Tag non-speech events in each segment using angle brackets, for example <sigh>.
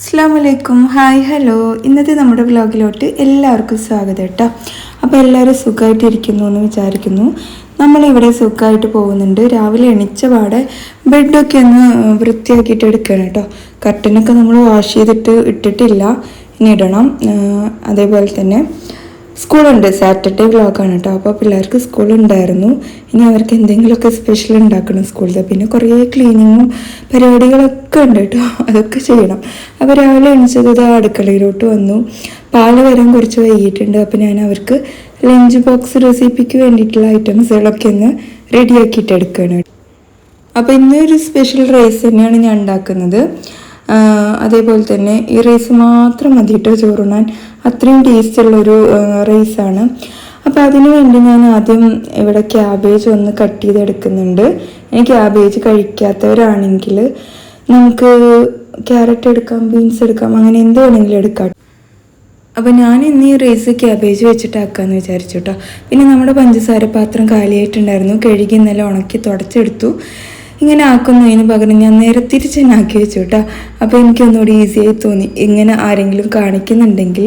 അസ്സാം വലൈക്കും hi hello. ഇന്നത്തെ നമ്മുടെ വ്ലോഗിലോട്ട് എല്ലാവർക്കും സ്വാഗതം കേട്ടോ. അപ്പോൾ എല്ലാവരും സുഖമായിട്ടിരിക്കുന്നു എന്ന് വിചാരിക്കുന്നു. നമ്മളിവിടെ സുഖമായിട്ട് പോകുന്നുണ്ട്. രാവിലെ എണിച്ച പാടെ ബെഡൊക്കെ ഒന്ന് വൃത്തിയാക്കിയിട്ട് എടുക്കണം കേട്ടോ. കർട്ടനൊക്കെ നമ്മൾ വാഷ് ചെയ്തിട്ട് ഇട്ടിട്ടില്ല. ഇനി ഇടണം. അതേപോലെ തന്നെ സ്കൂളുണ്ട്. സാറ്റർഡേ വ്ളോഗാണ് കേട്ടോ അപ്പോൾ പിള്ളേർക്ക് സ്കൂളുണ്ടായിരുന്നു. ഇനി അവർക്ക് എന്തെങ്കിലുമൊക്കെ സ്പെഷ്യൽ ഉണ്ടാക്കണം സ്കൂളിൽ പിന്നെ കുറേ ക്ലീനിങ്ങും പരിപാടികളൊക്കെ ഉണ്ട് കേട്ടോ അതൊക്കെ ചെയ്യണം. അപ്പോൾ രാവിലെ എണിച്ചത് അടുക്കളയിലോട്ട് വന്നു. പാൽ വരാൻ കുറച്ച് വൈകിട്ടുണ്ട് അപ്പോൾ ഞാൻ അവർക്ക് ലഞ്ച് ബോക്സ് റെസിപ്പിക്ക് വേണ്ടിയിട്ടുള്ള ഐറ്റംസുകളൊക്കെ ഒന്ന് റെഡിയാക്കിയിട്ട് എടുക്കുകയാണ് അപ്പോൾ ഇന്നൊരു സ്പെഷ്യൽ റൈസ് തന്നെയാണ് ഞാൻ ഉണ്ടാക്കുന്നത്. അതേപോലെ തന്നെ ഈ റൈസ് മാത്രം മതി കേട്ടോ ചോറുണ്ണാൻ? അത്രയും ടേസ്റ്റ് ഉള്ളൊരു റൈസാണ് അപ്പോൾ അതിന് വേണ്ടി ഞാൻ ആദ്യം ഇവിടെ ക്യാബേജ് ഒന്ന് കട്ട് ചെയ്തെടുക്കുന്നുണ്ട്. ഇനി ക്യാബേജ് കഴിക്കാത്തവരാണെങ്കിൽ നമുക്ക് ക്യാരറ്റ് എടുക്കാം ബീൻസ് എടുക്കാം അങ്ങനെ എന്ത് വേണമെങ്കിലും എടുക്കാം. അപ്പോൾ ഞാൻ ഇന്ന് ഈ റൈസ് ക്യാബേജ് വെച്ചിട്ടാക്കാമെന്ന് വിചാരിച്ചു കേട്ടോ പിന്നെ നമ്മുടെ പഞ്ചസാര പാത്രം കാലിയായിട്ടുണ്ടായിരുന്നു. കഴുകി ഇന്നലെ ഉണക്കി തുടച്ചെടുത്തു. ഇങ്ങനെ ആക്കുന്നതിന് പകരം ഞാൻ നേരെ തിരിച്ച് തന്നെ ആക്കി വെച്ചു കേട്ടോ അപ്പോൾ എനിക്കൊന്നുകൂടി ഈസിയായി തോന്നി. ഇങ്ങനെ ആരെങ്കിലും കാണിക്കുന്നുണ്ടെങ്കിൽ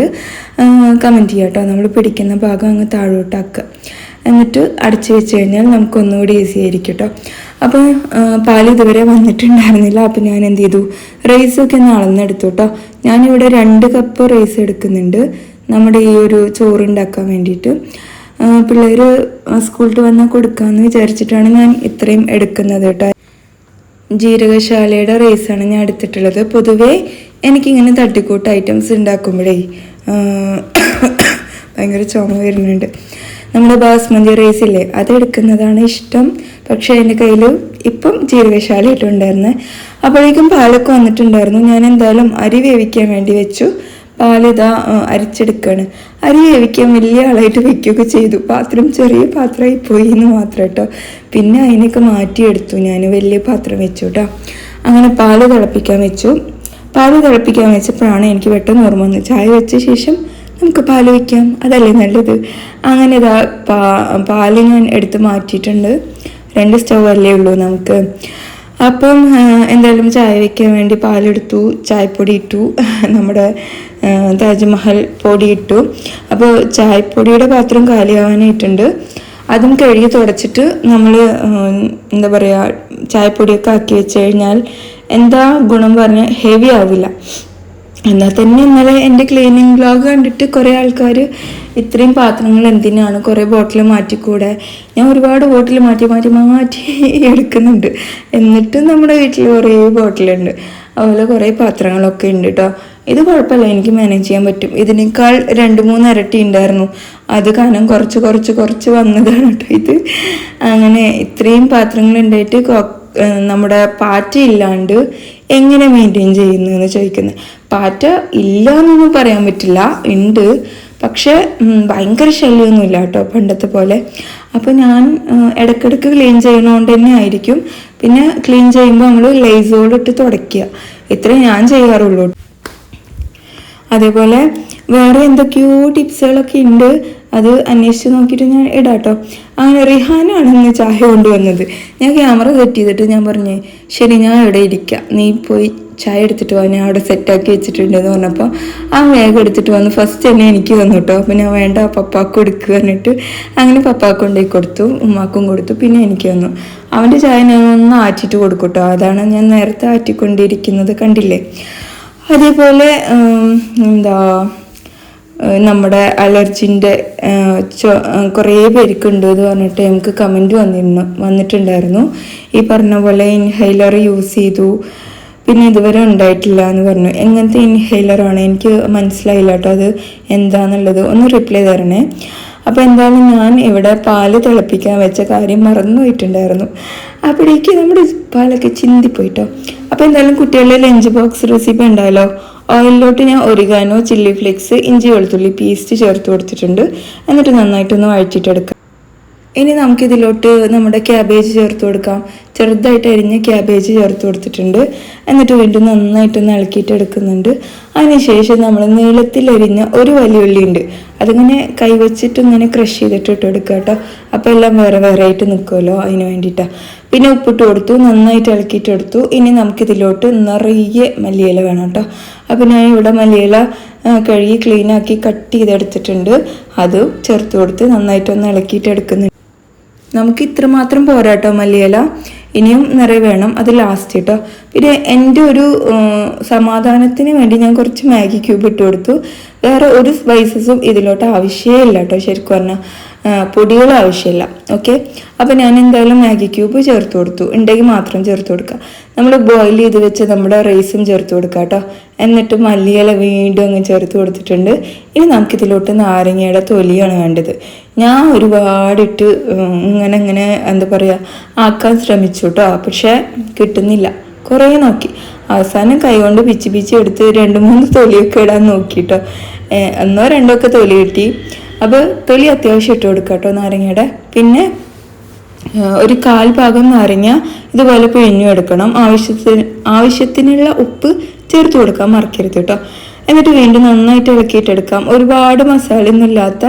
കമന്റ് ചെയ്യാം കേട്ടോ നമ്മൾ പിടിക്കുന്ന ഭാഗം അങ്ങ് താഴോട്ടാക്കുക എന്നിട്ട് അടച്ച് വെച്ച് കഴിഞ്ഞാൽ നമുക്കൊന്നുകൂടി ഈസി ആയിരിക്കും കേട്ടോ അപ്പോൾ പാൽ ഇതുവരെ വന്നിട്ടുണ്ടായിരുന്നില്ല. അപ്പോൾ ഞാൻ എന്ത് ചെയ്തു? റൈസൊക്കെ ഒന്ന് അളന്നെടുത്തു കേട്ടോ ഞാനിവിടെ രണ്ട് കപ്പ് റൈസ് എടുക്കുന്നുണ്ട്. നമ്മുടെ ഈ ഒരു ചോറ് ഉണ്ടാക്കാൻ വേണ്ടിയിട്ട്. പിള്ളേർ സ്കൂളിൽ വന്നാൽ കൊടുക്കാമെന്ന് വിചാരിച്ചിട്ടാണ് ഞാൻ ഇത്രയും എടുക്കുന്നത് കേട്ടോ ജീരകശാലയുടെ റൈസാണ് ഞാൻ എടുത്തിട്ടുള്ളത്. പൊതുവേ എനിക്കിങ്ങനെ തട്ടിക്കൂട്ട് ഐറ്റംസ് ഉണ്ടാക്കുമ്പോഴേ ഭയങ്കര ചുമ വരുന്നുണ്ട്. നമ്മുടെ ബാസ്മതി റൈസ് ഇല്ലേ അതെടുക്കുന്നതാണ് ഇഷ്ടം. പക്ഷേ എന്റെ കയ്യിൽ ഇപ്പം ജീരകശാല ഇട്ടുണ്ടായിരുന്നു. അപ്പോഴേക്കും പാലൊക്കെ വന്നിട്ടുണ്ടായിരുന്നു. ഞാൻ എന്തായാലും അരി വേവിക്കാൻ വേണ്ടി വെച്ചു. പാലിതാ അരിച്ചെടുക്കുകയാണ് അരി വേവിക്കാൻ വലിയ ആളായിട്ട് വെക്കുകയൊക്കെ ചെയ്തു. പാത്രം ചെറിയ പാത്രമായി പോയി എന്ന് മാത്രം കേട്ടോ പിന്നെ അതിനൊക്കെ മാറ്റിയെടുത്തു. ഞാൻ വലിയ പാത്രം വെച്ചു കേട്ടോ അങ്ങനെ പാൽ തിളപ്പിക്കാൻ വെച്ചു. പാൽ തിളപ്പിക്കാൻ വെച്ചപ്പോഴാണ് എനിക്ക് പെട്ടെന്ന് ഓർമ്മ വന്നത്. ചായ വെച്ച ശേഷം നമുക്ക് പാൽ വയ്ക്കാം അതല്ലേ നല്ലത്. അങ്ങനെ ഇതാ പാൽ ഞാൻ എടുത്ത് മാറ്റിയിട്ടുണ്ട്. രണ്ട് സ്റ്റൗ അല്ലേ ഉള്ളൂ നമുക്ക്. അപ്പം എന്തായാലും ചായ വയ്ക്കാൻ വേണ്ടി പാലെടുത്തു ചായപ്പൊടി ഇട്ടു <laughs> നമ്മുടെ താജ്മഹൽ പൊടി ഇട്ടു. അപ്പോൾ ചായപ്പൊടിയുടെ പാത്രം കാലിയാവാനായിട്ടുണ്ട്. അതും കഴുകി തുടച്ചിട്ട് നമ്മൾ എന്താ പറയുക ചായപ്പൊടിയൊക്കെ ആക്കി വെച്ച് കഴിഞ്ഞാൽ എന്താ ഗുണം പറഞ്ഞാൽ ഹെവി ആവില്ല. എന്നാൽ തന്നെ ഇന്നലെ എന്റെ ക്ലീനിങ് ബ്ലോഗ് കണ്ടിട്ട് കുറേ ആൾക്കാർ ഇത്രയും പാത്രങ്ങൾ എന്തിനാണ് കുറേ ബോട്ടിൽ മാറ്റിക്കൂടെ? ഞാൻ ഒരുപാട് ബോട്ടിൽ മാറ്റി മാറ്റി മാറ്റി എടുക്കുന്നുണ്ട്. എന്നിട്ടും നമ്മുടെ വീട്ടിൽ കുറേ ബോട്ടിലുണ്ട് അതുപോലെ കുറേ പാത്രങ്ങളൊക്കെ ഉണ്ട് കേട്ടോ ഇത് കുഴപ്പമില്ല എനിക്ക് മാനേജ് ചെയ്യാൻ പറ്റും. ഇതിനേക്കാൾ രണ്ട് മൂന്ന് ഇരട്ടി ഉണ്ടായിരുന്നു. അത് കാരണം കുറച്ച് കുറച്ച് കുറച്ച് വന്നതാണ് കേട്ടോ ഇത്. അങ്ങനെ ഇത്രയും പാത്രങ്ങൾ ഉണ്ടായിട്ട് നമ്മുടെ പാറ്റ ഇല്ലാണ്ട് എങ്ങനെ മെയിന്റെയിൻ ചെയ്യുന്നു എന്ന് ചോദിക്കുന്നത്. പാറ്റ ഇല്ല എന്നൊന്നും പറയാൻ പറ്റില്ല. ഉണ്ട്. പക്ഷേ ഭയങ്കര ശല്യമൊന്നുമില്ല കേട്ടോ പണ്ടത്തെ പോലെ. അപ്പോൾ ഞാൻ ഇടയ്ക്കിടയ്ക്ക് ക്ലീൻ ചെയ്യണോണ്ട് തന്നെ ആയിരിക്കും. പിന്നെ ക്ലീൻ ചെയ്യുമ്പോൾ നമ്മൾ ലൈസോളിട്ട് തുടയ്ക്കുക. ഇത്രേ ഞാൻ ചെയ്യാറുള്ളൂ. അതേപോലെ വേറെ എന്തൊക്കെയോ ടിപ്സുകളൊക്കെ ഉണ്ട്. അത് അന്വേഷിച്ച് നോക്കിയിട്ട് ഞാൻ ഇടാം കേട്ടോ അങ്ങനെ റിഹാനാണ് ഇന്ന് ചായ കൊണ്ടുവന്നത്. ഞാൻ ക്യാമറ സെറ്റ് ചെയ്തിട്ട് ഞാൻ പറഞ്ഞേ ശരി ഞാൻ ഇവിടെ ഇരിക്കാം. നീ പോയി ചായ എടുത്തിട്ട് വാ. ഞാൻ അവിടെ സെറ്റാക്കി വെച്ചിട്ടുണ്ട് എന്ന് പറഞ്ഞപ്പോൾ ആ വേഗം എടുത്തിട്ട് വന്ന് ഫസ്റ്റ് തന്നെ എനിക്ക് തന്നു കേട്ടോ അപ്പോൾ ഞാൻ വേണ്ട പപ്പാക്ക് കൊടുക്കുക എന്നിട്ട് അങ്ങനെ പപ്പാക്ക് കൊണ്ടുപോയി കൊടുത്തു ഉമ്മാക്കും കൊടുത്തു പിന്നെ എനിക്ക് തന്നു. അവന്റെ ചായ ഞാൻ ഒന്ന് ആറ്റിട്ട് കൊടുക്കും കേട്ടോ അതാണ് ഞാൻ നേരത്തെ ആറ്റിക്കൊണ്ടിരിക്കുന്നത് കണ്ടില്ലേ? അതേപോലെ എന്താ നമ്മുടെ അലർജിന്റെ കുറേ പേർക്കുണ്ട് എന്ന് പറഞ്ഞിട്ട് നമുക്ക് കമന്റ് വന്നിരുന്നു വന്നിട്ടുണ്ടായിരുന്നു. ഈ പറഞ്ഞ പോലെ ഇൻഹൈലർ യൂസ് ചെയ്തു. പിന്നെ ഇതുവരെ ഉണ്ടായിട്ടില്ല എന്ന് പറഞ്ഞു. എങ്ങനത്തെ ഇൻഹൈലറാണ് എനിക്ക് മനസ്സിലായില്ല കേട്ടോ അത് എന്താണെന്നുള്ളത് ഒന്ന് റിപ്ലൈ തരണേ. അപ്പോൾ എന്തായാലും ഞാൻ ഇവിടെ പാൽ തിളപ്പിക്കാൻ വെച്ച കാര്യം മറന്നു പോയിട്ടുണ്ടായിരുന്നു. അപ്പോഴേക്ക് നമ്മുടെ പാലൊക്കെ ചിന്തിപ്പോയിട്ടോ അപ്പോൾ എന്തായാലും കുട്ടികളുടെ ലഞ്ച് ബോക്സ് റെസിപ്പി ഉണ്ടായല്ലോ ഓയിലിലോട്ട് ഞാൻ ഒറിഗാനോ ചില്ലി ഫ്ലേക്സ് ഇഞ്ചി വെളുത്തുള്ളി പേസ്റ്റ് ചേർത്ത് കൊടുത്തിട്ടുണ്ട്. എന്നിട്ട് നന്നായിട്ടൊന്ന് വഴറ്റിട്ടെടുക്കാം ഇനി നമുക്കിതിലോട്ട് നമ്മുടെ ക്യാബേജ് ചേർത്ത് കൊടുക്കാം. ചെറുതായിട്ട് അരിഞ്ഞ ക്യാബേജ് ചേർത്ത് കൊടുത്തിട്ടുണ്ട്. എന്നിട്ട് വീണ്ടും നന്നായിട്ടൊന്ന് ഇളക്കിയിട്ട് എടുക്കുന്നുണ്ട്. അതിനുശേഷം നമ്മൾ നീളത്തിൽ അരിഞ്ഞ ഒരു വലിയുള്ളി ഉണ്ട്. അതിങ്ങനെ കൈവച്ചിട്ട് ഇങ്ങനെ ക്രഷ് ചെയ്തിട്ട് ഇട്ട് എടുക്കുക കേട്ടോ. അപ്പോൾ എല്ലാം വേറെ വേറെ ആയിട്ട് നിൽക്കുമല്ലോ അതിന് വേണ്ടിയിട്ടാണ് പിന്നെ ഉപ്പിട്ട് കൊടുത്തു നന്നായിട്ട് ഇളക്കിയിട്ട് എടുത്തു ഇനി നമുക്കിതിലോട്ട് നിറയെ മല്ലിയില വേണം കേട്ടോ. അപ്പോൾ ഞാൻ ഇവിടെ മല്ലിയില കഴുകി ക്ലീനാക്കി കട്ട് ചെയ്തെടുത്തിട്ടുണ്ട്. അതും ചേർത്ത് കൊടുത്ത് നന്നായിട്ടൊന്ന് ഇളക്കിയിട്ട് എടുക്കുന്നുണ്ട്. നമുക്ക് ഇത്ര മാത്രം പോരാട്ടോ മല്ലിയില. ഇനിയും നിറയെ വേണം. അത് ലാസ്റ്റ് കേട്ടോ പിന്നെ എന്റെ ഒരു സമാധാനത്തിന് വേണ്ടി ഞാൻ കുറച്ച് മാഗി ക്യൂബ് ഇട്ട് കൊടുത്തു. വേറെ ഒരു സ്പൈസസും ഇതിലോട്ട് ആവശ്യമേ ഇല്ല കേട്ടോ ശരിക്കും പറഞ്ഞാൽ പൊടികൾ ആവശ്യമില്ല. ഓക്കെ അപ്പോൾ ഞാൻ എന്തായാലും മാഗി ക്യൂബ് ചേർത്ത് കൊടുത്തു. ഉണ്ടെങ്കിൽ മാത്രം ചേർത്ത് കൊടുക്കുക. നമ്മൾ ബോയിൽ ചെയ്ത് വെച്ച് നമ്മുടെ റൈസും ചേർത്ത് കൊടുക്കുക കേട്ടോ. എന്നിട്ട് മല്ലിയില വീണ്ടും അങ്ങ് ചേർത്ത് കൊടുത്തിട്ടുണ്ട്. ഇനി നമുക്കിതിലോട്ട് നാരങ്ങയുടെ തൊലിയാണ് വേണ്ടത്. ഞാൻ ഒരുപാടിട്ട് ഇങ്ങനെ ഇങ്ങനെ എന്താ പറയുക ആക്കാൻ ശ്രമിച്ചു കേട്ടോ. പക്ഷേ കിട്ടുന്നില്ല. കുറേ നോക്കി. അവസാനം കൈകൊണ്ട് പിച്ചി പിച്ചി എടുത്ത് രണ്ട് മൂന്ന് തൊലിയൊക്കെ ഇടാൻ നോക്കി കേട്ടോ. ഒന്നോ രണ്ടോ ഒക്കെ തൊലി കിട്ടി. അപ്പോൾ തൊലി അത്യാവശ്യം ഇട്ട് കൊടുക്കുക കേട്ടോ നാരങ്ങയുടെ. പിന്നെ ഒരു കാൽ ഭാഗം നാരങ്ങ ഇതുപോലെ പിഴിഞ്ഞു എടുക്കണം ആവശ്യത്തിന് ആവശ്യത്തിനുള്ള ഉപ്പ് ചേർത്ത് കൊടുക്കാം മറക്കരുത് കേട്ടോ. എന്നിട്ട് വീണ്ടും നന്നായിട്ട് ഇളക്കിയിട്ടെടുക്കാം ഒരുപാട് മസാലയൊന്നും ഇല്ലാത്ത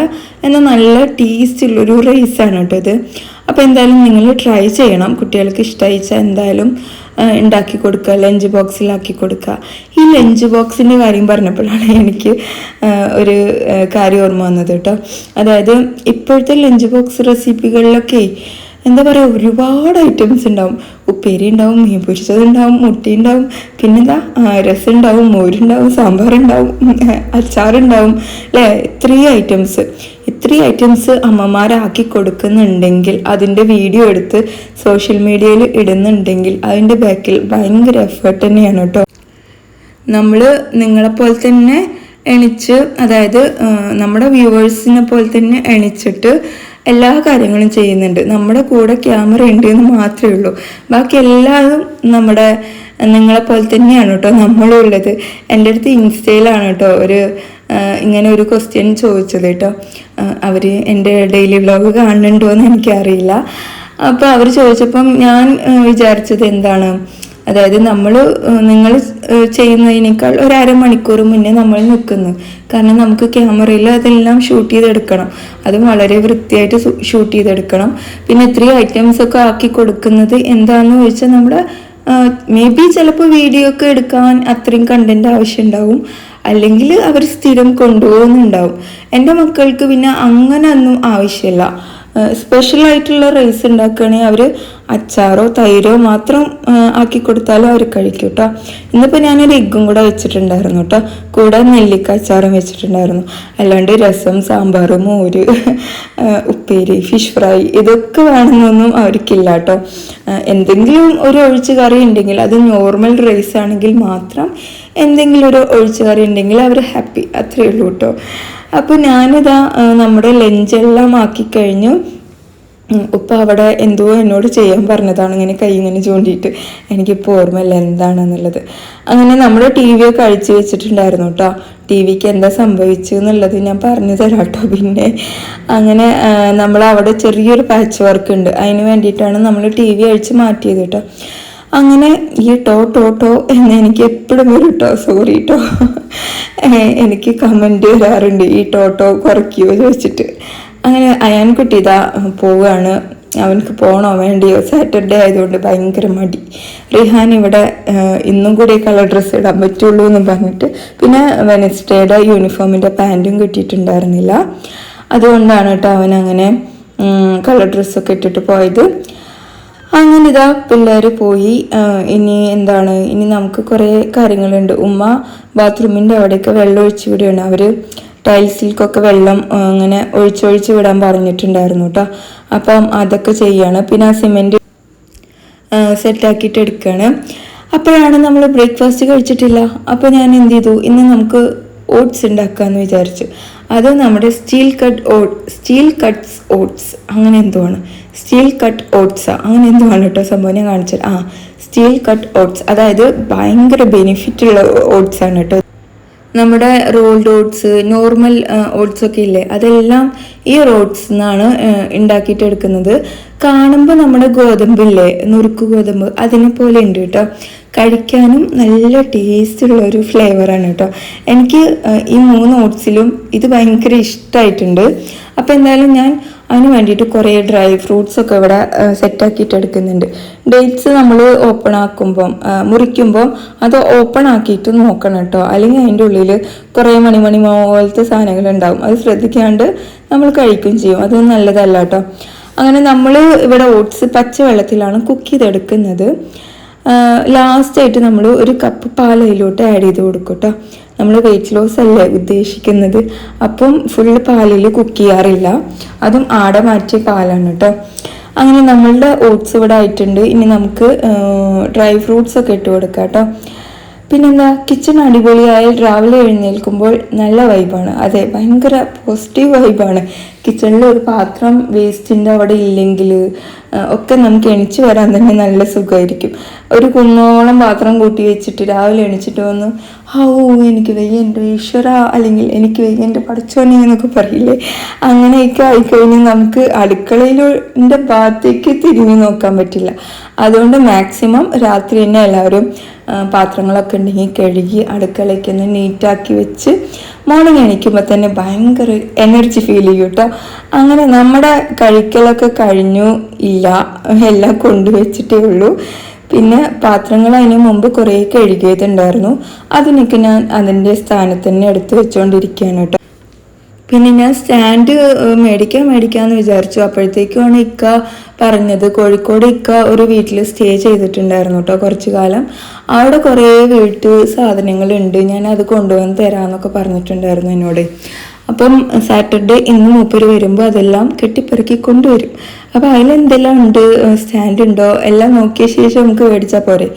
എന്നാൽ നല്ല ടേസ്റ്റുള്ളൊരു റൈസാണ് കേട്ടോ ഇത്. അപ്പോൾ എന്തായാലും നിങ്ങൾ ട്രൈ ചെയ്യണം. കുട്ടികൾക്ക് ഇഷ്ടമായിച്ചാൽ എന്തായാലും ഉണ്ടാക്കി കൊടുക്കുക ലഞ്ച് ബോക്സിലാക്കി കൊടുക്കുക ഈ ലഞ്ച് ബോക്സിന്റെ കാര്യം പറഞ്ഞപ്പോഴാണ് എനിക്ക് ഒരു കാര്യം ഓർമ്മ വന്നത് കേട്ടോ. അതായത് ഇപ്പോഴത്തെ ലഞ്ച് ബോക്സ് റെസിപ്പികളിലൊക്കെ എന്താ പറയുക ഒരുപാട് ഐറ്റംസ് ഉണ്ടാവും. ഉപ്പേരി ഉണ്ടാവും മീൻ പൊരിച്ചതുണ്ടാവും ഉണ്ടാവും മുട്ട ഉണ്ടാവും പിന്നെന്താ ആ, രസം ഉണ്ടാവും മോരുണ്ടാവും സാമ്പാറുണ്ടാവും അച്ചാറുണ്ടാവും അല്ലേ? ഇത്രയും ഐറ്റംസ് ഇത്രയും ഐറ്റംസ് അമ്മമാരാക്കി കൊടുക്കുന്നുണ്ടെങ്കിൽ അതിന്റെ വീഡിയോ എടുത്ത് സോഷ്യൽ മീഡിയയിൽ ഇടുന്നുണ്ടെങ്കിൽ അതിന്റെ ബാക്കിൽ ഭയങ്കര എഫേർട്ട് തന്നെയാണ് കേട്ടോ. നമ്മൾ നിങ്ങളെപ്പോലെ തന്നെ എണിച്ച് അതായത് നമ്മുടെ വ്യൂവേഴ്സിനെ പോലെ തന്നെ എണിച്ചിട്ട് എല്ലാ കാര്യങ്ങളും ചെയ്യുന്നുണ്ട്. നമ്മുടെ കൂടെ ക്യാമറ ഉണ്ട് എന്ന് മാത്രമേ ഉള്ളൂ. ബാക്കി എല്ലാതും നമ്മുടെ നിങ്ങളെപ്പോലെ തന്നെയാണ് കേട്ടോ നമ്മളുള്ളത്. എന്റെ അടുത്ത് ഇൻസ്റ്റയിലാണ് കേട്ടോ ഒരു ഇങ്ങനെ ഒരു ക്വസ്റ്റ്യൻ ചോദിച്ചത് കേട്ടോ. അവർ എന്റെ ഡെയിലി വ്ലോഗ് കാണുന്നുണ്ടോ എന്ന് എനിക്കറിയില്ല. അപ്പോൾ അവർ ചോദിച്ചപ്പം ഞാൻ വിചാരിച്ചത് എന്താണ്? അതായത് നമ്മൾ നിങ്ങൾ ചെയ്യുന്നതിനേക്കാൾ ഒരു അരമണിക്കൂർ മുന്നേ നമ്മൾ നിൽക്കുന്നു. കാരണം നമുക്ക് ക്യാമറയിൽ അതെല്ലാം ഷൂട്ട് ചെയ്തെടുക്കണം. അതും വളരെ വൃത്തിയായിട്ട് ഷൂട്ട് ചെയ്തെടുക്കണം. പിന്നെ ഇത്രയും ഐറ്റംസ് ഒക്കെ ആക്കി കൊടുക്കുന്നത് എന്താണെന്ന് ചോദിച്ചാൽ നമ്മുടെ മേ ബി ചിലപ്പോൾ വീഡിയോ ഒക്കെ എടുക്കാൻ അത്രയും കണ്ടന്റ് ആവശ്യമുണ്ടാവും അല്ലെങ്കിൽ അവർ സ്ഥിരം കൊണ്ടുപോകുന്നുണ്ടാവും. എന്റെ മക്കൾക്ക് പിന്നെ അങ്ങനെ ഒന്നും ആവശ്യമില്ല. സ്പെഷ്യൽ ആയിട്ടുള്ള റൈസ് ഉണ്ടാക്കുകയാണെങ്കിൽ അവർ അച്ചാറോ തൈരോ മാത്രം ആക്കി കൊടുത്താലും അവർ കഴിക്കും കേട്ടോ. ഇന്നിപ്പോൾ ഞാനൊരു എഗ്ഗും കൂടെ വെച്ചിട്ടുണ്ടായിരുന്നു കേട്ടോ. കൂടെ നെല്ലിക്ക അച്ചാറും വെച്ചിട്ടുണ്ടായിരുന്നു. അല്ലാണ്ട് രസം സാമ്പാർ മോര് <laughs> ഉപ്പേരി ഫിഷ് ഫ്രൈ ഇതൊക്കെ വേണമെന്നൊന്നും അവർക്കില്ല കേട്ടോ. എന്തെങ്കിലും ഒരു ഒഴിച്ച് കറി ഉണ്ടെങ്കിൽ അത് നോർമൽ റൈസ് ആണെങ്കിൽ മാത്രം എന്തെങ്കിലും ഒരു ഒഴിച്ചുകറി ഉണ്ടെങ്കിൽ അവർ ഹാപ്പി അത്രയേ ഉള്ളൂ കേട്ടോ. അപ്പോൾ ഞാനിതാ നമ്മുടെ ലഞ്ചെല്ലാം ആക്കി കഴിഞ്ഞു. ഉപ്പ അവിടെ എന്തോ എന്നോട് ചെയ്യാൻ പറഞ്ഞതാണ്. ഇങ്ങനെ കൈ ഇങ്ങനെ ചൂണ്ടിയിട്ട് എനിക്കിപ്പോൾ ഓർമ്മയില്ല എന്താണെന്നുള്ളത്. അങ്ങനെ നമ്മുടെ ടി വി ഒക്കെ അഴിച്ചു വെച്ചിട്ടുണ്ടായിരുന്നു കേട്ടോ. ടി വിക്ക് എന്താ സംഭവിച്ചു എന്നുള്ളത് ഞാൻ പറഞ്ഞു തരാം കേട്ടോ. പിന്നെ അങ്ങനെ നമ്മൾ അവിടെ ചെറിയൊരു പാച്ച് വർക്ക് ഉണ്ട്. അതിന് വേണ്ടിയിട്ടാണ് നമ്മൾ ടി വി അഴിച്ച് മാറ്റിയത് കേട്ടോ. അങ്ങനെ ഈ ടോ ടോ ടോ എന്ന് എനിക്ക് എപ്പോഴും വരും കേട്ടോ സോറി കേട്ടോ എനിക്ക് കമന്റ് വരാറുണ്ട് ഈ ടോ ടോ കുറയ്ക്കുമോ ചോദിച്ചിട്ട്. അങ്ങനെ അയാൻകുട്ടി ഇതാ പോവുകയാണ് അവനക്ക് പോകണോ വേണ്ടിയോ? സാറ്റർഡേ ആയതുകൊണ്ട് ഭയങ്കര മടി. റിഹാൻ ഇവിടെ ഇന്നും കൂടി കളർ ഡ്രസ്സ് ഇടാൻ പറ്റുള്ളൂ എന്ന് പറഞ്ഞിട്ട്. പിന്നെ വെനസ്ഡേയുടെ യൂണിഫോമിന്റെ പാന്റും കിട്ടിയിട്ടുണ്ടായിരുന്നില്ല. അതുകൊണ്ടാണ് കേട്ടോ അവൻ അങ്ങനെ കളർ ഡ്രസ്സൊക്കെ ഇട്ടിട്ട് പോയത്. അങ്ങനെ ഇതാ പിള്ളേർ പോയി ഇനി എന്താണ് ഇനി നമുക്ക് കുറേ കാര്യങ്ങളുണ്ട്. ഉമ്മ ബാത്റൂമിന്റെ അവിടെയൊക്കെ വെള്ളം ഒഴിച്ചു വിടുകയാണ്. അവർ ടൈൽസിൽക്കൊക്കെ വെള്ളം അങ്ങനെ ഒഴിച്ചൊഴിച്ച് വിടാൻ പറഞ്ഞിട്ടുണ്ടായിരുന്നു കേട്ടോ അപ്പം അതൊക്കെ ചെയ്യാണ്. പിന്നെ ആ സിമെന്റ് സെറ്റാക്കിയിട്ട് എടുക്കുകയാണ് അപ്പോഴാണ് നമ്മൾ ബ്രേക്ക്ഫാസ്റ്റ് കഴിച്ചിട്ടില്ല. അപ്പോൾ ഞാൻ എന്ത് ചെയ്തു? ഇന്ന് നമുക്ക് ഓട്സ് ഉണ്ടാക്കാമെന്ന് വിചാരിച്ചു. അത് നമ്മുടെ steel cut oat steel cuts oats അങ്ങനെ എന്തോ ആണ് സ്റ്റീൽ കട്ട് ഓട്സ് അങ്ങനെ എന്തോ ആണ് കേട്ടോ സംഭവം? ഞാൻ കാണിച്ചത് ആ സ്റ്റീൽ കട്ട് ഓട്സ് അതായത് ഭയങ്കര ബെനിഫിറ്റ് ഉള്ള ഓട്സ് ആണ് കേട്ടോ നമ്മുടെ റോൾഡ് ഓട്സ് നോർമൽ ഓട്സ് ഒക്കെ ഇല്ലേ? അതെല്ലാം ഈ റോഡ്സ് നിന്നാണ് ഉണ്ടാക്കിയിട്ട് എടുക്കുന്നത്. കാണുമ്പോൾ നമ്മുടെ ഗോതമ്പില്ലേ നുറുക്ക് ഗോതമ്പ്. അതിനെ പോലെ ഉണ്ട് കേട്ടോ കഴിക്കാനും നല്ല ടേസ്റ്റുള്ള ഒരു ഫ്ലേവറാണ് കേട്ടോ എനിക്ക് ഈ മൂന്ന് ഓട്സിലും ഇത് ഭയങ്കര ഇഷ്ടമായിട്ടുണ്ട് അപ്പോൾ എന്തായാലും ഞാൻ അതിന് വേണ്ടിയിട്ട് കുറേ ഡ്രൈ ഫ്രൂട്ട്സ് ഒക്കെ ഇവിടെ സെറ്റാക്കിയിട്ട് എടുക്കുന്നുണ്ട്. ഡേറ്റ്സ് നമ്മൾ ഓപ്പൺ ആക്കുമ്പം മുറിക്കുമ്പം അത് ഓപ്പൺ ആക്കിയിട്ട് നോക്കണം കേട്ടോ. അല്ലെങ്കിൽ അതിന്റെ ഉള്ളിൽ കുറേ മണിമണി പോലത്തെ സാധനങ്ങൾ ഉണ്ടാവും. അത് ശ്രദ്ധിക്കാണ്ട് നമ്മൾ കഴിക്കുകയും ചെയ്യും. അത് നല്ലതല്ല കേട്ടോ. അങ്ങനെ നമ്മൾ ഇവിടെ ഓട്സ് പച്ചവെള്ളത്തിലാണ് കുക്ക് ചെയ്തെടുക്കുന്നത്. ലാസ്റ്റായിട്ട് നമ്മൾ ഒരു കപ്പ് പാൽ ആഡ് ചെയ്ത് കൊടുക്കും കേട്ടോ. നമ്മൾ വെയിറ്റ് ലോസ് അല്ലേ ഉദ്ദേശിക്കുന്നത്? അപ്പം ഫുൾ പാലിൽ കുക്ക് ചെയ്യാറില്ല. അതും ആട മാറ്റിയ പാലാണ് കേട്ടോ അങ്ങനെ നമ്മളുടെ ഓട്സ് ഇവിടെ ആയിട്ടുണ്ട്. ഇനി നമുക്ക് ഡ്രൈ ഫ്രൂട്ട്സ് ഒക്കെ ഇട്ട് കൊടുക്കാം കേട്ടോ പിന്നെന്താ കിച്ചൺ അടിപൊളിയായാൽ രാവിലെ എഴുന്നേൽക്കുമ്പോൾ നല്ല വൈബാണ് അതെ ഭയങ്കര പോസിറ്റീവ് വൈബാണ് കിച്ചണിൽ ഒരു പാത്രം വേസ്റ്റിന്റെ അവിടെ ഇല്ലെങ്കിൽ ഒക്കെ നമുക്ക് എണിച്ച് വരാൻ തന്നെ നല്ല സുഖമായിരിക്കും ഒരു കുന്നോളം പാത്രം കൂട്ടി വെച്ചിട്ട് രാവിലെ എണിച്ചിട്ട് വന്ന് ഹൗ എനിക്ക് വയ്യ എന്റെ ഈശ്വര അല്ലെങ്കിൽ എനിക്ക് വയ്യ എന്റെ പഠിച്ചോനെ എന്നൊക്കെ പറയില്ലേ. അങ്ങനെയൊക്കെ ആയിക്കഴിഞ്ഞാൽ നമുക്ക് അടുക്കളയിലെ ഭാഗത്തേക്ക് തിരിഞ്ഞു നോക്കാൻ പറ്റില്ല. അതുകൊണ്ട് മാക്സിമം രാത്രി തന്നെ എല്ലാവരും പാത്രങ്ങളൊക്കെ ഉണ്ടെങ്കിൽ കഴുകി അടുക്കളയ്ക്ക് ഒന്ന് നീറ്റാക്കി വെച്ച് മോർണിംഗ് എണീക്കുമ്പോൾ തന്നെ ഭയങ്കര എനർജി ഫീൽ ചെയ്യും കേട്ടോ അങ്ങനെ നമ്മുടെ കഴിക്കലൊക്കെ കഴിഞ്ഞു ഇല്ല എല്ലാം കൊണ്ടുവച്ചിട്ടേ ഉള്ളൂ. പിന്നെ പാത്രങ്ങൾ അതിന് മുമ്പ് കുറേ കഴുകിയതുണ്ടായിരുന്നു. അതിനൊക്കെ ഞാൻ അതിന്റെ സ്ഥാനത്ത് തന്നെ എടുത്തു വെച്ചുകൊണ്ടിരിക്കുകയാണ് കേട്ടോ പിന്നെ ഞാൻ സ്റ്റാൻഡ് മേടിക്കാൻ മേടിക്കാമെന്ന് വിചാരിച്ചു. അപ്പോഴത്തേക്കുമാണ് ഇക്ക പറഞ്ഞത് കോഴിക്കോട് ഇക്ക ഒരു വീട്ടിൽ സ്റ്റേ ചെയ്തിട്ടുണ്ടായിരുന്നു കേട്ടോ കുറച്ചു കാലം. അവിടെ കുറേ വീട്ടു സാധനങ്ങളുണ്ട്. ഞാൻ അത് കൊണ്ടുവന്ന് തരാമെന്നൊക്കെ പറഞ്ഞിട്ടുണ്ടായിരുന്നു എന്നോട്. അപ്പം സാറ്റർഡേ ഇന്ന് മൂപ്പര് വരുമ്പോൾ അതെല്ലാം കെട്ടിപ്പെറുക്കി കൊണ്ടുവരും. അപ്പോൾ അതിലെന്തെല്ലാം ഉണ്ട് സ്റ്റാൻഡ് ഉണ്ടോ? എല്ലാം നോക്കിയ ശേഷം നമുക്ക് മേടിച്ചാൽ പോരെ.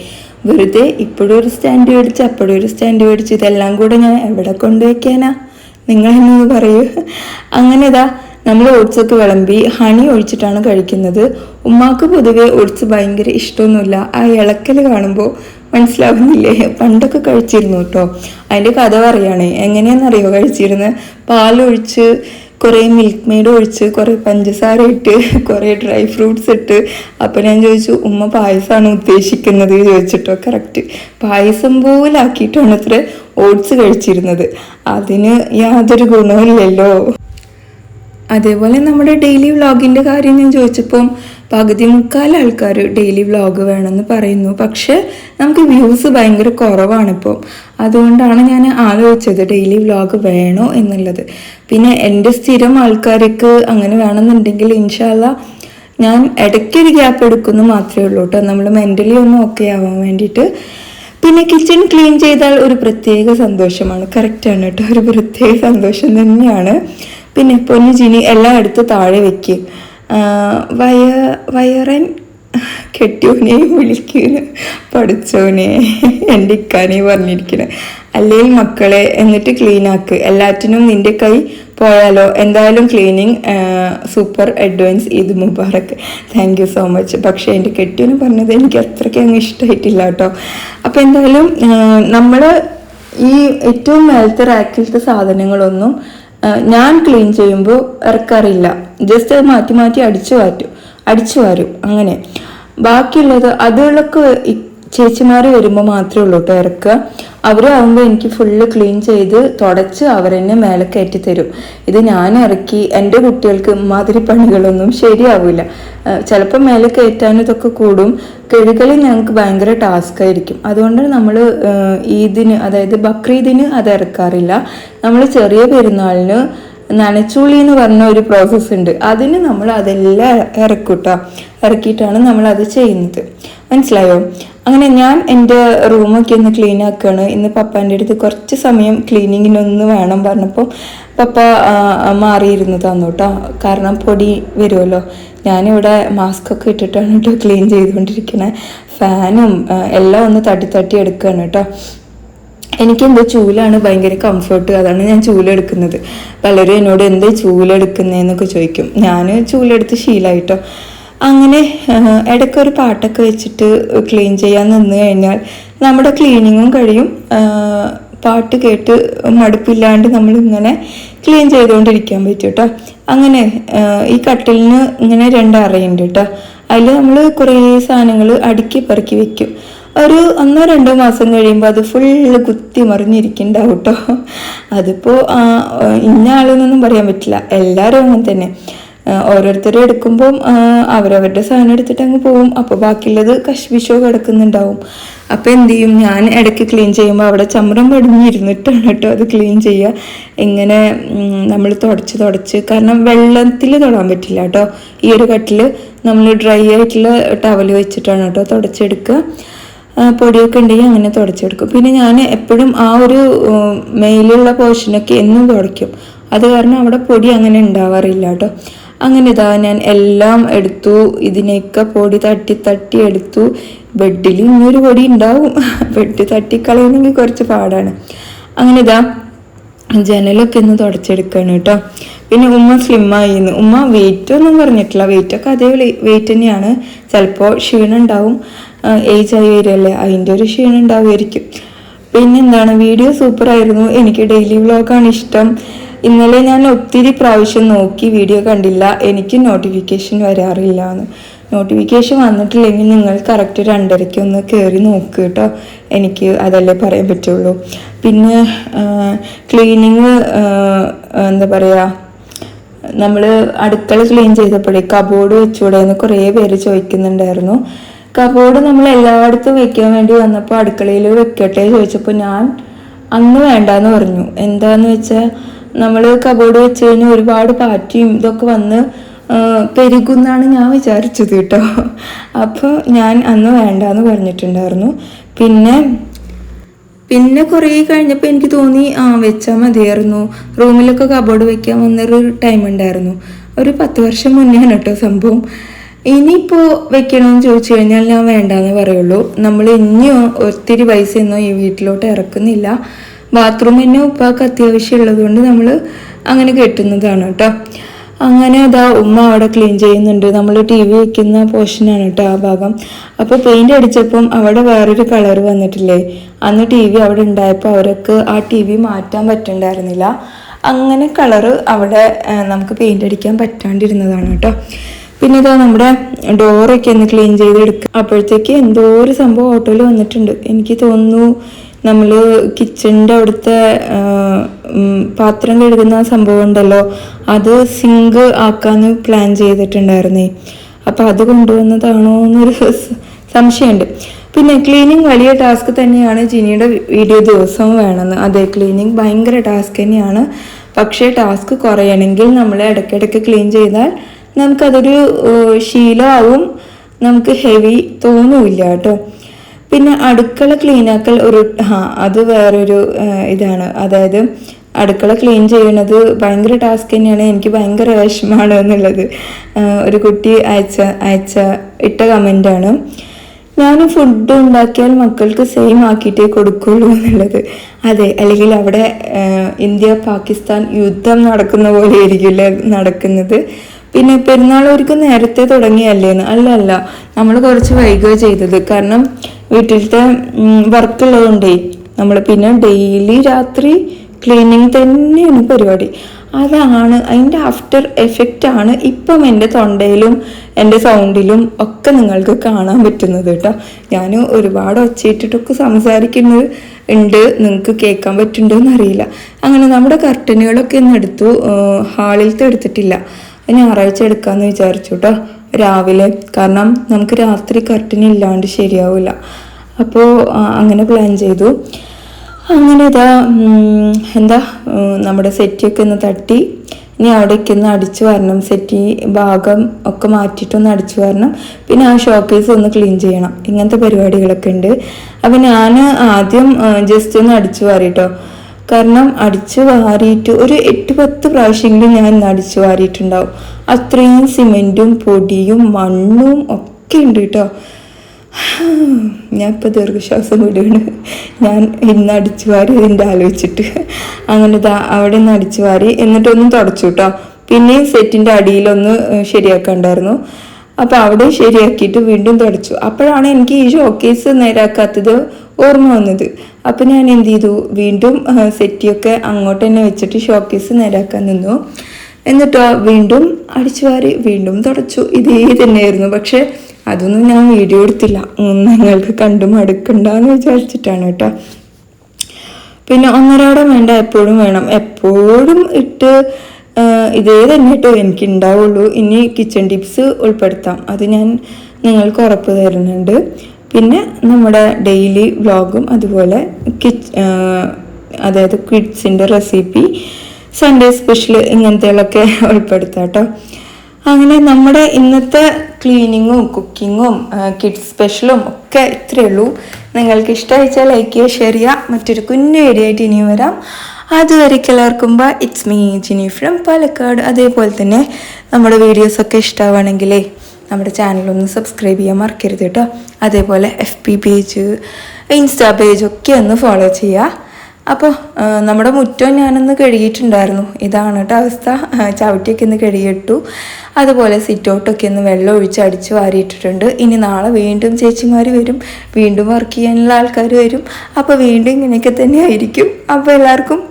വെറുതെ ഇപ്പോഴും ഒരു സ്റ്റാൻഡ് മേടിച്ച് അപ്പോഴും ഒരു സ്റ്റാൻഡ് മേടിച്ച് ഇതെല്ലാം കൂടെ ഞാൻ എവിടെ കൊണ്ടുവയ്ക്കാനാ? നിങ്ങൾ എന്നൊന്ന് പറയൂ. അങ്ങനെ ഇതാ നമ്മൾ ഓട്സൊക്കെ വിളമ്പി ഹണി ഒഴിച്ചിട്ടാണ് കഴിക്കുന്നത്. ഉമ്മാക്ക് പൊതുവെ ഓട്സ് ഭയങ്കര ഇഷ്ടമൊന്നുമില്ല. ആ ഇളക്കൽ കാണുമ്പോൾ മനസ്സിലാവുന്നില്ലേ? പണ്ടൊക്കെ കഴിച്ചിരുന്നു കേട്ടോ. അതിന്റെ കഥ പറയുകയാണേ എങ്ങനെയാണെന്നറിയോ കഴിച്ചിരുന്നത് പാലൊഴിച്ച് കുറേ മിൽക്ക് മെയ്ഡ് ഒഴിച്ച് കുറേ പഞ്ചസാര ഇട്ട് കുറേ ഡ്രൈ ഫ്രൂട്ട്സ് ഇട്ട്. അപ്പം ഞാൻ ചോദിച്ചു ഉമ്മ പായസമാണ് ഉദ്ദേശിക്കുന്നത്? ചോദിച്ചിട്ടോ കറക്റ്റ് പായസം പോലാക്കിയിട്ടാണ് അത്ര ഓട്സ് കഴിച്ചിരുന്നത്. അതിന് യാതൊരു ഗുണവുമില്ലല്ലോ. അതേപോലെ നമ്മുടെ ഡെയിലി വ്ളോഗിന്റെ കാര്യം ഞാൻ ചോദിച്ചപ്പോൾ പകുതി മുക്കാൽ ആൾക്കാർ ഡെയിലി വ്ളോഗ് വേണമെന്ന് പറയുന്നു. പക്ഷേ നമുക്ക് വ്യൂസ് ഭയങ്കര കുറവാണിപ്പോൾ അതുകൊണ്ടാണ് ഞാൻ ആലോചിച്ചത് ഡെയിലി വ്ളോഗ് വേണോ എന്നുള്ളത്. പിന്നെ എന്റെ സ്ഥിരം ആൾക്കാർക്ക് അങ്ങനെ വേണമെന്നുണ്ടെങ്കിൽ ഇൻഷാല്ല ഞാൻ ഇടയ്ക്കൊരു ഗ്യാപ്പ് എടുക്കുന്നു മാത്രമേ ഉള്ളൂ കേട്ടോ. നമ്മൾ മെന്റലി ഒന്ന് ഓക്കെ ആവാൻ വേണ്ടിയിട്ട്. പിന്നെ കിച്ചൺ ക്ലീൻ ചെയ്താൽ ഒരു പ്രത്യേക സന്തോഷമാണ്. കറക്റ്റാണ് കേട്ടോ. ഒരു പ്രത്യേക സന്തോഷം തന്നെയാണ്. പിന്നെ പൊന്നു ജിനി എല്ലാം എടുത്ത് താഴെ വെക്ക്. വയ വയറൻ കെട്ടിയോനെ വിളിക്കുന്നു പഠിച്ചോനെ എന്റെ ഇക്കാനെ പറഞ്ഞിരിക്കണേ. അല്ലെങ്കിൽ മക്കളെ എന്നിട്ട് ക്ലീനാക്ക് എല്ലാറ്റിനും നിന്റെ കൈ പോയാലോ? എന്തായാലും cleaning super advance Eid Mubarak thank you so much പക്ഷേ എന്റെ കെട്ടിയോന് പറഞ്ഞത് എനിക്ക് അത്രയ്ക്ക് അങ്ങ് ഇഷ്ടമായിട്ടില്ല കേട്ടോ. അപ്പോൾ എന്തായാലും നമ്മൾ ഈ ഏറ്റവും മേലത്തെ റാക്കിലത്തെ സാധനങ്ങളൊന്നും ഞാൻ ക്ലീൻ ചെയ്യുമ്പോൾ ഇറക്കാറില്ല. ജസ്റ്റ് അത് മാറ്റി മാറ്റി അടിച്ചു മാറ്റും അടിച്ചു വാരും. അങ്ങനെ. ബാക്കിയുള്ളത് അതുകളൊക്കെ ചേച്ചിമാർ വരുമ്പോൾ മാത്രമേ ഉള്ളൂ കേട്ടോ ഇറക്കുക. അവരാകുമ്പോൾ എനിക്ക് ഫുള്ള് ക്ലീൻ ചെയ്ത് തുടച്ച് അവരെന്നെ മേലെ കയറ്റി തരും. ഇത് ഞാൻ ഇറക്കി എന്റെ കുട്ടികൾക്ക് മാതിരി പണികളൊന്നും ശരിയാവില്ല ചിലപ്പോൾ മേലെ കയറ്റാനും ഇതൊക്കെ കൂടും. കഴുകലിൽ ഞങ്ങൾക്ക് ഭയങ്കര ടാസ്ക് ആയിരിക്കും. അതുകൊണ്ട് നമ്മൾ ഈദിന് അതായത് ബക്രീദിന് അത് ഇറക്കാറില്ല. നമ്മൾ ചെറിയ പെരുന്നാളിന് നനച്ചുള്ളി എന്ന് പറഞ്ഞ ഒരു പ്രോസസ്സ് ഉണ്ട്. അതിന് നമ്മൾ അതെല്ലാം ഇറക്കൂട്ടോ. ഇറക്കിയിട്ടാണ് നമ്മൾ അത് ചെയ്യുന്നത്. മനസ്സിലായോ? അങ്ങനെ ഞാൻ എന്റെ റൂമൊക്കെ ഒന്ന് ക്ലീൻ ആക്കുകയാണ് ഇന്ന് പപ്പാന്റെ അടുത്ത് കുറച്ച് സമയം ക്ലീനിങ്ങിനൊന്ന് വേണം പറഞ്ഞപ്പോൾ പപ്പ മാറിയിരുന്നു തന്നു കേട്ടോ കാരണം പൊടി വരുമല്ലോ ഞാനിവിടെ മാസ്ക് ഒക്കെ ഇട്ടിട്ടാണ് കേട്ടോ ക്ലീൻ ചെയ്തുകൊണ്ടിരിക്കുന്നത് ഫാനും എല്ലാം ഒന്ന് തട്ടി തട്ടി എടുക്കുകയാണ് കേട്ടോ എനിക്കെന്തോ ചൂലാണ് ഭയങ്കര കംഫർട്ട് അതാണ് ഞാൻ ചൂലെടുക്കുന്നത് പലരും എന്നോട് എന്താ ചൂലെടുക്കുന്നതെന്നൊക്കെ ചോദിക്കും. ഞാൻ ചൂലെടുത്ത് ശീലമായിട്ടോ അങ്ങനെ ഇടയ്ക്കൊരു പാട്ടൊക്കെ വെച്ചിട്ട് ക്ലീൻ ചെയ്യാൻ നിന്ന് കഴിഞ്ഞാൽ നമ്മുടെ ക്ലീനിങ്ങും കഴിയും. പാട്ട് കേട്ട് മടുപ്പില്ലാണ്ട് നമ്മളിങ്ങനെ ക്ലീൻ ചെയ്തുകൊണ്ടിരിക്കാൻ പറ്റും കേട്ടോ അങ്ങനെ ഈ കട്ടിലിന് ഇങ്ങനെ രണ്ട് അറയുണ്ട് കേട്ടോ അതിൽ നമ്മൾ കുറേ സാധനങ്ങൾ അടുക്കി പെറുക്കി വെക്കും. ഒരു ഒന്നോ രണ്ടോ മാസം കഴിയുമ്പോൾ അത് ഫുള്ള് കുത്തി മറിഞ്ഞിരിക്കുന്നുണ്ടാവും കേട്ടോ അതിപ്പോൾ ഇന്ന ആളെന്നൊന്നും പറയാൻ പറ്റില്ല. എല്ലാവരും അങ്ങനെ തന്നെ. ഓരോരുത്തരും എടുക്കുമ്പം അവരവരുടെ സാധനം എടുത്തിട്ട് അങ്ങ് പോവും. അപ്പോൾ ബാക്കിയുള്ളത് കശ്മിഷോ കിടക്കുന്നുണ്ടാവും. അപ്പോൾ എന്ത് ചെയ്യും? ഞാൻ ഇടയ്ക്ക് ക്ലീൻ ചെയ്യുമ്പോൾ അവിടെ ചമ്രം പടിഞ്ഞിരുന്നിട്ടാണ് കേട്ടോ അത് ക്ലീൻ ചെയ്യുക. ഇങ്ങനെ നമ്മൾ തുടച്ച് തുടച്ച് കാരണം വെള്ളത്തിൽ തൊടാൻ പറ്റില്ല കേട്ടോ. ഈ ഒരു കട്ടിൽ നമ്മൾ ഡ്രൈ ആയിട്ടുള്ള ടവൽ വെച്ചിട്ടാണ് കേട്ടോ തുടച്ചെടുക്കുക. പൊടിയൊക്കെ ഉണ്ടെങ്കിൽ അങ്ങനെ തുടച്ചെടുക്കും. പിന്നെ ഞാൻ എപ്പോഴും ആ ഒരു മെയിലുള്ള പോർഷനൊക്കെ എന്നും തുടയ്ക്കും. അത് കാരണം അവിടെ പൊടി അങ്ങനെ ഉണ്ടാവാറില്ല കേട്ടോ. അങ്ങനെ ഇതാ ഞാൻ എല്ലാം എടുത്തു. ഇതിനെയൊക്കെ പൊടി തട്ടി തട്ടി എടുത്തു. ബെഡിൽ ഇനിയൊരു പൊടി ഉണ്ടാവും. <laughs> ബെഡ് തട്ടിക്കളയണമെങ്കിൽ കുറച്ച് പാടാണ്. അങ്ങനെ ഇതാ ജനലൊക്കെ ഒന്ന് തുടച്ചെടുക്കുകയാണ് കേട്ടോ. പിന്നെ ഉമ്മ സ്ലിം ആയിന്ന് ഉമ്മ വെയിറ്റ് ഒന്നും പറഞ്ഞിട്ടില്ല വെയിറ്റ് ഒക്കെ അതേ വെയിറ്റ് തന്നെയാണ്. ചിലപ്പോൾ ക്ഷീണം ഉണ്ടാവും. ഏജ് ആയി വരികയല്ലേ? അതിന്റെ ഒരു ക്ഷീണം ഉണ്ടാവുമായിരിക്കും. പിന്നെ എന്താണ് വീഡിയോ സൂപ്പറായിരുന്നു എനിക്ക് ഡെയിലി വ്ളോഗാണ് ഇഷ്ടം. ഇന്നലെ ഞാൻ ഒത്തിരി പ്രാവശ്യം നോക്കി വീഡിയോ കണ്ടില്ല. എനിക്ക് നോട്ടിഫിക്കേഷൻ വരാറില്ല എന്ന് നോട്ടിഫിക്കേഷൻ വന്നിട്ടില്ലെങ്കിൽ നിങ്ങൾ കറക്റ്റ് രണ്ടരയ്ക്ക് ഒന്ന് കയറി നോക്ക് കേട്ടോ. എനിക്ക് അതല്ലേ പറയാൻ പറ്റുള്ളൂ. പിന്നെ ക്ലീനിങ് എന്താ പറയുക നമ്മൾ അടുക്കള ക്ലീൻ ചെയ്തപ്പോഴേ കബോർഡ് വെച്ചുകൂടെ എന്ന് കുറേ പേര് ചോദിക്കുന്നുണ്ടായിരുന്നു. കബോർഡ് നമ്മൾ എല്ലായിടത്തും വെക്കാൻ വേണ്ടി വന്നപ്പോൾ അടുക്കളയിൽ വെക്കട്ടെ ചോദിച്ചപ്പോൾ ഞാൻ അന്ന് വേണ്ടാന്ന് പറഞ്ഞു. എന്താന്ന് വെച്ചാൽ നമ്മൾ കബോർഡ് വെച്ച് കഴിഞ്ഞാൽ ഒരുപാട് പാറ്റിയും ഇതൊക്കെ വന്ന് പെരുകുന്നാണ് ഞാൻ വിചാരിച്ചത് കേട്ടോ. അപ്പോൾ ഞാൻ അന്ന് വേണ്ടാന്ന് പറഞ്ഞിട്ടുണ്ടായിരുന്നു. പിന്നെ പിന്നെ കുറേ കഴിഞ്ഞപ്പോൾ എനിക്ക് തോന്നി ആ വെച്ചാൽ മതിയായിരുന്നു. റൂമിലൊക്കെ കബോർഡ് വെക്കാൻ വന്നൊരു ടൈം ഉണ്ടായിരുന്നു. ഒരു പത്ത് വർഷം മുന്നെയാണ് കേട്ടോ സംഭവം. ഇനിയിപ്പോൾ വെക്കണമെന്ന് ചോദിച്ചു കഴിഞ്ഞാൽ ഞാൻ വേണ്ടാന്ന് പറയുള്ളൂ. നമ്മൾ ഇനിയോ ഒത്തിരി പൈസയൊന്നും ഈ വീട്ടിലോട്ട് ഇറക്കുന്നില്ല. ബാത്റൂം ഉപ്പാക്ക് അത്യാവശ്യം ഉള്ളതുകൊണ്ട് നമ്മൾ അങ്ങനെ കെട്ടുന്നതാണ് കേട്ടോ. അങ്ങനെ അതാ ഉമ്മ അവിടെ ക്ലീൻ ചെയ്യുന്നുണ്ട്. നമ്മൾ ടി വി വെക്കുന്ന പോർഷനാണ് കേട്ടോ ആ ഭാഗം. അപ്പോൾ പെയിന്റ് അടിച്ചപ്പം അവിടെ വേറൊരു കളർ വന്നിട്ടില്ലേ? അന്ന് ടി വി അവിടെ ഉണ്ടായപ്പോൾ അവർക്ക് ആ ടി വി മാറ്റാൻ പറ്റുന്നുണ്ടായിരുന്നില്ല അങ്ങനെ കളറ് അവിടെ നമുക്ക് പെയിന്റ് അടിക്കാൻ പറ്റാണ്ടിരുന്നതാണ് കേട്ടോ. പിന്നെ ഇതാ നമ്മുടെ ഡോറൊക്കെ ഒന്ന് ക്ലീൻ ചെയ്തെടുക്കുക അപ്പോഴത്തേക്ക് എന്തോ ഒരു സംഭവം ഓട്ടോയിൽ വന്നിട്ടുണ്ട്. എനിക്ക് തോന്നുന്നു നമ്മൾ കിച്ചണിന്റെ അവിടുത്തെ പാത്രം കഴുകുന്ന സംഭവം ഉണ്ടല്ലോ അത് സിങ്ക് ആക്കാന്ന് പ്ലാൻ ചെയ്തിട്ടുണ്ടായിരുന്നേ. അപ്പം അത് കൊണ്ടുവന്നതാണോ എന്നൊരു സംശയമുണ്ട്. പിന്നെ ക്ലീനിങ് വലിയ ടാസ്ക് തന്നെയാണ് ജിനിയുടെ വീഡിയോ ദിവസവും വേണമെന്ന് അതെ ക്ലീനിങ് ഭയങ്കര ടാസ്ക് തന്നെയാണ്. പക്ഷേ ടാസ്ക് കുറയണമെങ്കിൽ നമ്മൾ ഇടയ്ക്കിടയ്ക്ക് ക്ലീൻ ചെയ്താൽ നമുക്കതൊരു ശീലമാവും. നമുക്ക് ഹെവി തോന്നൂല്ല കേട്ടോ. പിന്നെ അടുക്കള ക്ലീനാക്കൽ ഒരു ആ അത് വേറൊരു ഇതാണ്. അതായത് അടുക്കള ക്ലീൻ ചെയ്യുന്നത് ഭയങ്കര ടാസ്ക് തന്നെയാണ്. എനിക്ക് ഭയങ്കര വിഷമാണ് എന്നുള്ളത്. ഒരു കുട്ടി അയച്ച അയച്ച ഇട്ട കമന്റാണ് ഞാൻ ഫുഡ് ഉണ്ടാക്കിയാൽ മക്കൾക്ക് സെയിം ആക്കിയിട്ടേ കൊടുക്കുള്ളൂ എന്നുള്ളത്. അതെ അല്ലെങ്കിൽ അവിടെ ഇന്ത്യ പാകിസ്ഥാൻ യുദ്ധം നടക്കുന്ന പോലെ ആയിരിക്കില്ലേ നടക്കുന്നത്. പിന്നെ പെരുന്നാൾ ഒരുക്കും നേരത്തെ തുടങ്ങിയല്ലേന്ന്? അല്ല അല്ല. നമ്മൾ കുറച്ച് വൈകുക ചെയ്തത്. കാരണം വീട്ടിലത്തെ വർക്ക് ഉള്ളതുകൊണ്ടേ നമ്മൾ പിന്നെ ഡെയിലി രാത്രി ക്ലീനിങ് തന്നെയാണ് പരിപാടി. അതാണ് അതിന്റെ ആഫ്റ്റർ എഫക്റ്റ് ആണ് ഇപ്പം എന്റെ തൊണ്ടയിലും എന്റെ സൗണ്ടിലും ഒക്കെ നിങ്ങൾക്ക് കാണാൻ പറ്റുന്നത് കേട്ടോ. ഞാൻ ഒരുപാട് ഒച്ചയിട്ടിട്ടൊക്കെ സംസാരിക്കുന്നത് ഉണ്ട്. നിങ്ങൾക്ക് കേൾക്കാൻ പറ്റുന്നുണ്ടോ എന്നറിയില്ല അങ്ങനെ നമ്മുടെ കർട്ടനുകളൊക്കെ ഇന്ന് എടുത്തു ഹാളിലത്തെ എടുത്തിട്ടില്ല. ഞായറാഴ്ച എടുക്കാമെന്ന് വിചാരിച്ചു കേട്ടോ രാവിലെ. കാരണം നമുക്ക് രാത്രി കർട്ടൻ ഇല്ലാണ്ട് ശരിയാവില്ല അപ്പോൾ അങ്ങനെ പ്ലാൻ ചെയ്തു. അങ്ങനെ ഇതാ എന്താ നമ്മുടെ സെറ്റിയൊക്കെ ഒന്ന് തട്ടി. ഇനി അവിടേക്ക് ഒന്ന് അടിച്ചു വരണം. സെറ്റി ഭാഗം ഒക്കെ മാറ്റിയിട്ടൊന്ന് അടിച്ചു വരണം. പിന്നെ ആ ഷോക്കേസ് ഒന്ന് ക്ലീൻ ചെയ്യണം. ഇങ്ങനത്തെ പരിപാടികളൊക്കെ ഉണ്ട്. അപ്പം ഞാൻ ആദ്യം ജസ്റ്റ് ഒന്ന് അടിച്ചു വാരിട്ടോ കാരണം അടിച്ചു വാരിയിട്ട് ഒരു എട്ട് പത്ത് പ്രാവശ്യമെങ്കിലും ഞാൻ ഇന്ന് അടിച്ചു വാരിയിട്ടുണ്ടാവും. അത്രയും സിമെന്റും പൊടിയും മണ്ണും ഒക്കെ ഉണ്ട് കേട്ടോ. ഞാൻ ഇപ്പോൾ ദീർഘശ്വാസം വിടുകയാണ് ഞാൻ ഇന്ന് അടിച്ചു വാരി ഇതിന്റെ ആലോചിച്ചിട്ട്. അങ്ങനെ ഇതാ അവിടെ നിന്ന് അടിച്ചു വാരി എന്നിട്ടൊന്നും തുടച്ചു കേട്ടോ. പിന്നെയും സെറ്റിന്റെ അടിയിലൊന്ന് ശരിയാക്കണ്ടായിരുന്നു. അപ്പോൾ അവിടെ ശരിയാക്കിയിട്ട് വീണ്ടും തുടച്ചു. അപ്പോഴാണ് എനിക്ക് ഈ ഷോക്കേസ് നേരാക്കാത്തത് ഓർമ്മ വന്നത്. അപ്പോൾ ഞാൻ എന്ത് ചെയ്തു? വീണ്ടും സെറ്റിയൊക്കെ അങ്ങോട്ട് തന്നെ വെച്ചിട്ട് ഷോക്കേസ് നേരാക്കാൻ നിന്നു. എന്നിട്ടോ വീണ്ടും അടിച്ചു വാരി വീണ്ടും തുടച്ചു. ഇതേ തന്നെയായിരുന്നു. പക്ഷെ അതൊന്നും ഞാൻ വീഡിയോ എടുത്തില്ല. നിങ്ങൾക്ക് കണ്ടു മടുക്കണ്ടെന്ന് വിചാരിച്ചിട്ടാണ് കേട്ടോ. പിന്നെ ഒന്നരാടം വേണ്ട എപ്പോഴും വേണം. എപ്പോഴും ഇട്ട് ഇതേ തന്നെ കേട്ടോ എനിക്ക് ഉണ്ടാവുള്ളൂ ഇനി കിച്ചൺ ടിപ്സ് ഉൾപ്പെടുത്താം. അത് ഞാൻ നിങ്ങൾക്ക് ഉറപ്പ് തരുന്നുണ്ട്. പിന്നെ നമ്മുടെ ഡെയിലി വ്ളോഗും അതുപോലെ കിച്ച് അതായത് കിഡ്സിന്റെ റെസിപ്പി സൺഡേ സ്പെഷ്യൽ ഇങ്ങനത്തെയൊക്കെ ഉൾപ്പെടുത്താം കേട്ടോ അങ്ങനെ നമ്മുടെ ഇന്നത്തെ ക്ലീനിങ്ങും കുക്കിങ്ങും കിഡ്സ് സ്പെഷ്യലും ഒക്കെ ഇത്രയേ ഉള്ളൂ നിങ്ങൾക്ക് ഇഷ്ടമായിച്ചാൽ ലൈക്ക് ചെയ്യുക ഷെയർ ചെയ്യുക. മറ്റൊരു കുഞ്ഞു വീഡിയോ ആയിട്ട് ഇനിയും വരാം. അതുവരേക്കും എല്ലാവർക്കും bye. It's me Jini from Palakkad. അതേപോലെ തന്നെ നമ്മുടെ വീഡിയോസൊക്കെ ഇഷ്ടമാവുകയാണെങ്കിലേ നമ്മുടെ ചാനലൊന്ന് സബ്സ്ക്രൈബ് ചെയ്യാൻ മറക്കരുത് കേട്ടോ. അതേപോലെ F B page Insta page ഒക്കെ ഒന്ന് ഫോളോ ചെയ്യുക അപ്പോൾ നമ്മുടെ മുറ്റം ഞാനൊന്ന് കഴുകിയിട്ടുണ്ടായിരുന്നു. ഇതാണ് കേട്ടോ അവസ്ഥ. ചവിട്ടിയൊക്കെ ഒന്ന് കഴുകിയിട്ടു. അതുപോലെ സിറ്റ് ഔട്ടൊക്കെ ഒന്ന് വെള്ളം ഒഴിച്ച് അടിച്ച് വാരിയിട്ടിട്ടുണ്ട്. ഇനി നാളെ വീണ്ടും ചേച്ചിമാർ വരും. വീണ്ടും വർക്ക് ചെയ്യാനുള്ള ആൾക്കാർ വരും. അപ്പോൾ വീണ്ടും ഇങ്ങനെയൊക്കെ തന്നെ ആയിരിക്കും. അപ്പോൾ എല്ലാവർക്കും